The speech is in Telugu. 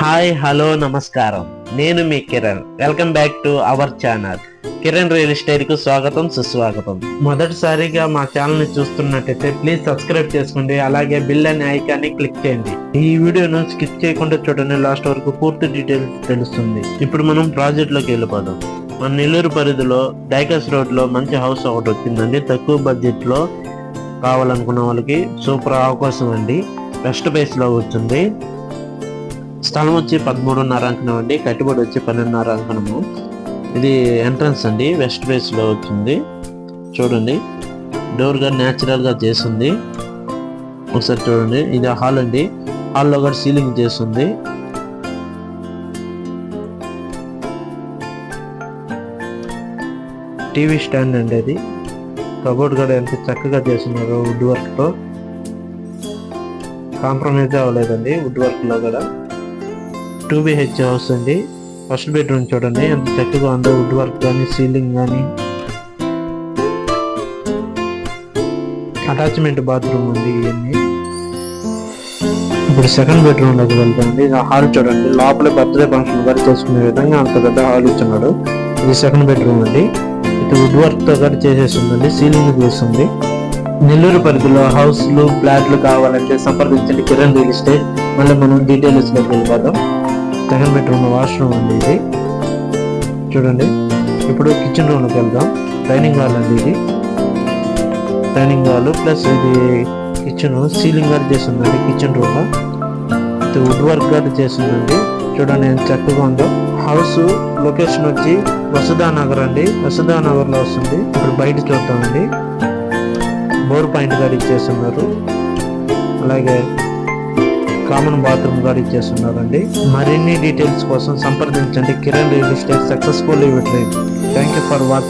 హాయ్ హలో నమస్కారం. నేను మీ Kiran. Welcome back to our channel. Kiran real ఎస్టేట్కు స్వాగతం సుస్వాగతం. మొదటిసారిగా మా ఛానల్ని చూస్తున్నట్టయితే ప్లీజ్ సబ్స్క్రైబ్ చేసుకోండి. అలాగే బిల్ అనే ఐకాన్ని క్లిక్ చేయండి. ఈ వీడియోను స్కిప్ చేయకుండా చూడండి. లాస్ట్ వరకు పూర్తి డీటెయిల్స్ తెలుస్తుంది. ఇప్పుడు మనం ప్రాజెక్ట్లోకి వెళ్ళిపోదాం. మన నెల్లూరు పరిధిలో డైకస్ రోడ్లో మంచి హౌస్ ఒకటి వచ్చిందండి. తక్కువ బడ్జెట్లో కావాలనుకున్న వాళ్ళకి సూపర్ అవకాశం అండి. వెస్ట్ బేస్లో వచ్చింది. స్థలం వచ్చి పదమూడున్నర అంకణం అండి కట్టుబడి వచ్చి పన్నెండున్నర అంకణము ఇది ఎంట్రన్స్ అండి వెస్ట్ ఫేస్లో వచ్చింది. చూడండి డోర్గా చేసింది గా ఒకసారి చూడండి ఇది హాల్ అండి. హాల్లో కూడా సీలింగ్ చేస్తుంది. టీవీ స్టాండ్ అండి అది. కబోర్డ్ కూడా ఎంత చక్కగా చేస్తున్నారు వుడ్ వర్క్తో. కాంప్రమైజ్ అవ్వలేదండి వుడ్ వర్క్లో కూడా. టూ బిహెచ్ హౌస్ అండి ఫస్ట్ బెడ్రూమ్ చూడండి. ఎంత చక్కగా ఉందో వుడ్ వర్క్ కానీ సీలింగ్ కానీ అటాచ్మెంట్ బాత్రూమ్ ఉంది ఇవన్నీ. ఇప్పుడు సెకండ్ బెడ్రూమ్లోకి వెళ్తామండి హాల్ చూడండి. లోపల బర్త్డే ఫంక్షన్ కూడా చేసుకునే విధంగా అంత పెద్ద హాల్ ఇచ్చున్నాడు. ఇది సెకండ్ బెడ్రూమ్ అండి. ఇది వుడ్ వర్క్తో కూడా చేసేస్తుందండి. సీలింగ్ చేస్తుంది నెల్లూరు పరిధిలో హౌస్లు ఫ్లాట్లు కావాలంటే సంప్రదించండి. Kiran real estate. మళ్ళీ మనం డీటెయిల్స్ వెళ్ళిపోతాం సెకండ్ బెడ్రూమ్ వాష్రూమ్ అండి ఇది. చూడండి. ఇప్పుడు కిచెన్ రూమ్ వెళ్దాం. డైనింగ్ హాల్ అండి ఇది. డైనింగ్ హాల్ ప్లస్ ఇది కిచెన్ సీలింగ్ గార్డ్ చేస్తుందండి కిచెన్ రూమ్లో ఇది వుడ్ వర్క్ గార్డ్ ఉందండి చూడండి ఎంత చక్కగా ఉందో. హౌస్ లొకేషన్ వచ్చి వసుధా నగర్ అండి. వసుధా నగర్లో వస్తుంది. ఇప్పుడు బయట చూద్దామండి బోర్ పాయింట్ గార్డ్ ఇచ్చేస్తున్నారు. అలాగే కామన్ బాత్రూమ్ గార్డ్ ఇచ్చేస్తున్నారండి. మరిన్ని డీటెయిల్స్ కోసం సంప్రదించండి. Kiran real estate successful thank you for watching